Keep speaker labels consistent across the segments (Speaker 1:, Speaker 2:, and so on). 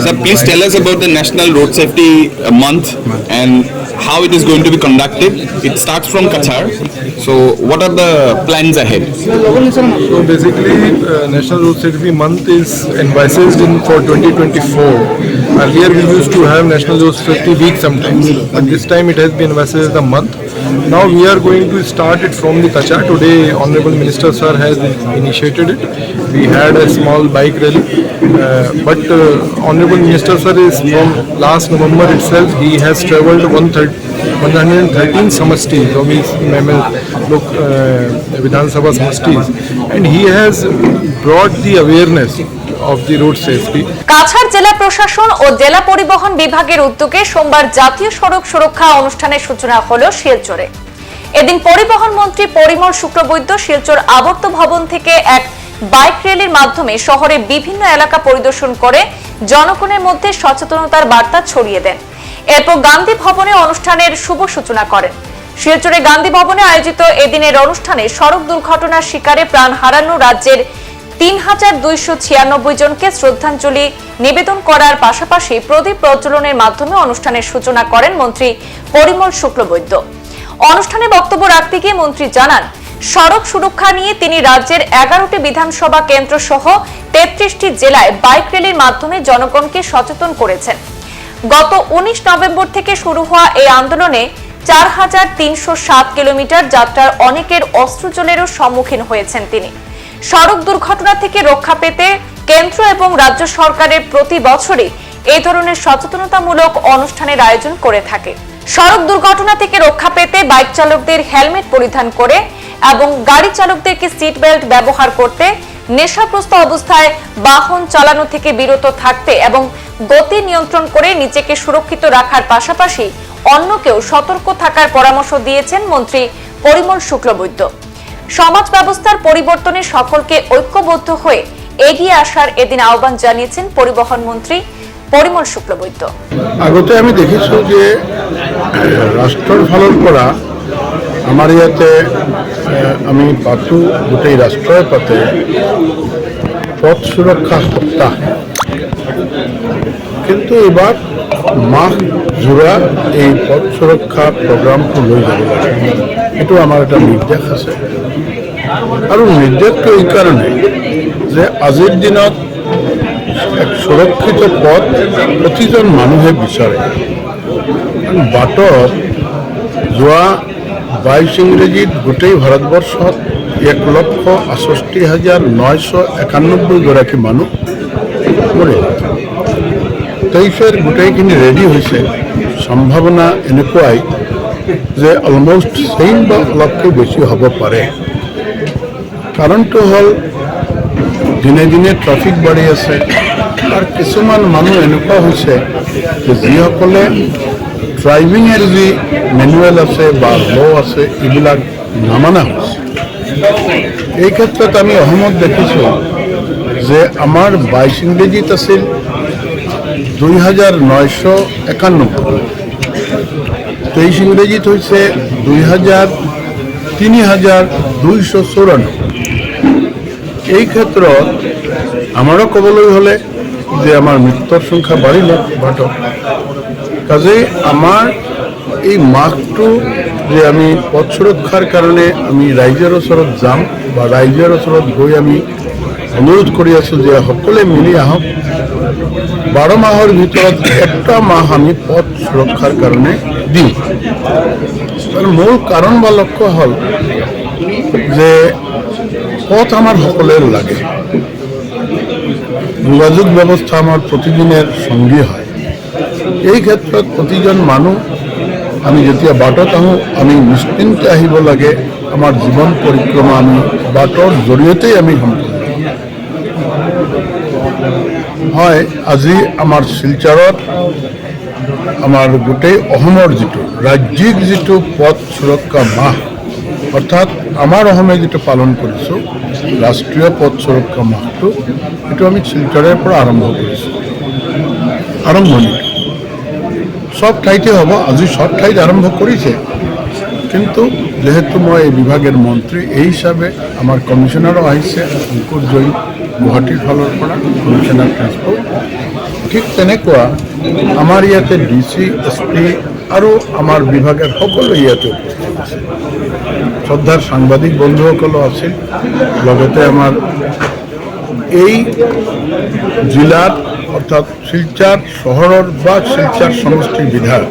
Speaker 1: Sir, please tell us about the National Road Safety Month and how it is going to be conducted. It starts from Qatar. So, what are the plans ahead?
Speaker 2: So basically, uh, National Road Safety Month is envisaged in for 2024. Earlier we used to have National Road Safety Week sometimes, but this time it has been envisaged as a month. Now we are going to start it from the Kacha. Today, Honorable Minister Sir has initiated it. We had a small bike rally, uh, but uh, Honorable Minister Sir is from last November itself. He has travelled 130 113 समष्टिज जो भी में लोग Vidhan Sabha समष्टिज and he has brought the Of the road safety.
Speaker 3: Cachar জেলা প্রশাসন ও জেলা পরিবহন বিভাগের উদ্যোগে সোমবার জাতীয় সড়ক সুরক্ষা অনুষ্ঠানের সূচনা হলো শিলচরে। এদিন পরিবহন মন্ত্রী পরিমল শুক্রবৈদ্য শিলচর আবর্ত ভবন থেকে এক বাইক র্যালির মাধ্যমে শহরে বিভিন্ন এলাকা পরিদর্শন করে জনগণের মধ্যে সচেতনতার বার্তা ছড়িয়ে দেন। এরপর গান্ধী ভবনে অনুষ্ঠানের শুভ সূচনা করেন। শিলচরে গান্ধী ভবনে আয়োজিত এদিনের অনুষ্ঠানে সড়ক দুর্ঘটনার শিকারে প্রাণ হারানো রাজ্যের তিন হাজার দুইশো ছিয়ানব্বই জনকে শ্রদ্ধাঞ্জলি নিবেদন করার পাশাপাশি প্রদীপ প্রজ্বলনের মাধ্যমে অনুষ্ঠানের সূচনা করেন মন্ত্রী পরিমল শুক্লবৈদ্য। অনুষ্ঠানে বক্তব্য রাখতে গিয়ে মন্ত্রী জানান, সড়ক সুরক্ষা নিয়ে তিনি রাজ্যের এগারোটি বিধানসভা কেন্দ্র সহ তেত্রিশটি জেলায় বাইক র্যালির মাধ্যমে জনগণকে সচেতন করেছেন। গত উনিশ নভেম্বর থেকে শুরু হওয়া এই আন্দোলনে চার হাজার তিনশো সাত কিলোমিটার যাত্রার অনেকের অস্ত্রজলেরও সম্মুখীন হয়েছেন তিনি। সড়ক দুর্ঘটনা থেকে রক্ষা পেতে কেন্দ্র এবং রাজ্য সরকারের প্রতি বছরই এই ধরনের সচেতনতামূলক অনুষ্ঠানের আয়োজন করে থাকে। সড়ক দুর্ঘটনা থেকে রক্ষা পেতে বাইক চালকদের হেলমেট পরিধান করে এবং গাড়ি চালকদেরকে সিট বেল্ট ব্যবহার করতে নেশাগ্রস্ত অবস্থায় বাহন চালানো থেকে বিরত থাকতে এবং গতি নিয়ন্ত্রণ করে নিজেকে সুরক্ষিত রাখার পাশাপাশি অন্যকেও সতর্ক থাকার পরামর্শ দিয়েছেন মন্ত্রী পরিমল শুক্লবৈদ্য। সমাজ ব্যবস্থার পরিবর্তনে সকলকে ঐক্যবদ্ধ হয়ে এগিয়ে আসার এদিন আহ্বান জানিয়েছেন পরিবহন মন্ত্রী পরিমল শুক্লবৈদ্য।
Speaker 4: আগতে আমি দেখিছোঁ যে ৰাষ্ট্ৰৰ ফালৰ পৰা আমাৰ ইয়াতে আমি পাতোঁ গোটেই ৰাষ্ট্ৰই পাতে, পথ সুৰক্ষা সপ্তাহ। কিন্তু এইবাৰ মাহ জোৰা এই পথ সুৰক্ষা প্ৰগ্ৰামটো লৈ যাব লাগে। এইটো আমাৰ এটা নিৰ্দেশ আছে। আৰু নিৰ্দেশটো এইকাৰণে যে আজিৰ দিনত এক সুৰক্ষিত পথ প্ৰতিজন মানুহে বিচাৰে। বাটত যোৱা বাইছ ইংৰেজীত গোটেই ভাৰতবৰ্ষত এক লক্ষ আষষ্ঠি হাজাৰ নশ একানব্বৈগৰাকী মানুহ মৰিল তেইছৰ গোটেইখিনি ৰেডি হৈছে। সম্ভাৱনা এনেকুৱাই যে অলমষ্ট ছেইম বা অলপকৈ বেছি হ'ব পাৰে। কাৰণটো হ'ল, দিনে দিনে ট্ৰাফিক বাঢ়ি আছে আৰু কিছুমান মানুহ এনেকুৱা হৈছে যে যিসকলে ড্ৰাইভিঙৰ যি মেনুৱেল আছে বা ল' আছে, এইবিলাক নামানা হৈছে। এই ক্ষেত্ৰত আমি অসমত দেখিছোঁ যে আমাৰ বাইছ ইংৰেজীত আছিল দুই হাজাৰ নশ একান্নব্বৈ। তেইছ ইংৰেজীত হৈছে দুই হাজাৰ তিনি হাজার দুইশো চৌৰান্নব্বৈ এই ক্ষেত্ৰত আমারও ক'বলৈ হ'লে যে আমার মৃত্যুর সংখ্যা বাড়িল বাটত কাজে আমার এই মাঘটো যে আমি পথ সুরক্ষার কারণে আমি রাইজের ওচৰত যাম বা ৰাইজৰ ওচৰত গৈ আমি অনুৰোধ কৰি আছোঁ যে সকলোৱে মিলি আহক বাৰ মাহৰ ভিতৰত একটা মাহ আমি পথ সুৰক্ষাৰ কাৰণে দিম আৰু মূল কাৰণ বা লক্ষ্য হ'ল যে পথ আমার সকলের লাগে। যোগাযোগ ব্যৱস্থা আমাৰ প্ৰতিদিনের সঙ্গী হয়। এই ক্ষেত্ৰত প্ৰতিজন মানুহ, আমি যেতিয়া বাটত আহোঁ, আমি নিশ্চিন্তে আহিব লাগে। আমাৰ জীৱন পৰিক্ৰমা আমি বাটৰ জৰিয়তেই আমি সম্পূৰ্ণ। হয় আজি আমাৰ শিলচৰত, আমাৰ গোটেই অসমৰ যিটো ৰাজ্যিক যিটো পথ সুৰক্ষা মাহ, অৰ্থাৎ আমাৰ অসমে যিটো পালন কৰিছোঁ, ৰাষ্ট্ৰীয় পথ সুৰক্ষা মাহটো সেইটো আমি শিলচৰৰ পৰা আৰম্ভ কৰিছোঁ। আৰম্ভণি চব ঠাইতে হ'ব, আজি চব ঠাইত আৰম্ভ কৰিছে। কিন্তু যেহেতু মই এই বিভাগের মন্ত্রী, এই হিসাবে আমার কমিশনারও আহিছে অঙ্কুর জৈন গুৱাহাটীৰ ফালৰ পৰা কমিশনাৰ ট্ৰান্সপৰ্ট ঠিক তেনেকুৱা আমাৰ ইয়াতে ডি চি এছ পি আৰু আমাৰ বিভাগৰ সকলো ইয়াতে আছে। শ্ৰদ্ধাৰ সাংবাদিক বন্ধুসকলো আছিল লগতে আমাৰ এই জিলাত অৰ্থাৎ শিলচাৰ চহৰৰ বা শিলচাৰ সমষ্টিৰ বিধায়ক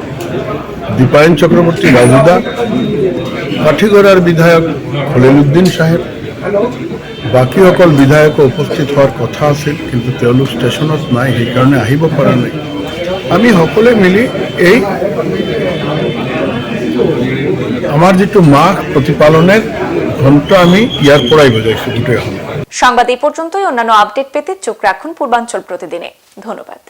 Speaker 4: দীপায়ন চক্ৰৱৰ্তী ৰাজুদা কাঠিগড়াৰ বিধায়ক খলিলুদ্দিন চাহেব বাকীসকল বিধায়কো উপস্থিত হোৱাৰ কথা আছিল কিন্তু তেওঁলোক ষ্টেচনত নাই সেইকাৰণে আহিব পৰা নাই। আমি সকলোৱে মিলি এই আমাৰ যিটো মাহ প্ৰতিপালনের ঘণ্টা আমি ইয়াৰ পৰাই বজাইছোঁ গোটেই
Speaker 3: সংবাদ এই পর্যন্তই, অন্যান্য আপডেট পেতে চোখ রাখুন পূর্বাঞ্চল প্রতিদিনে। ধন্যবাদ।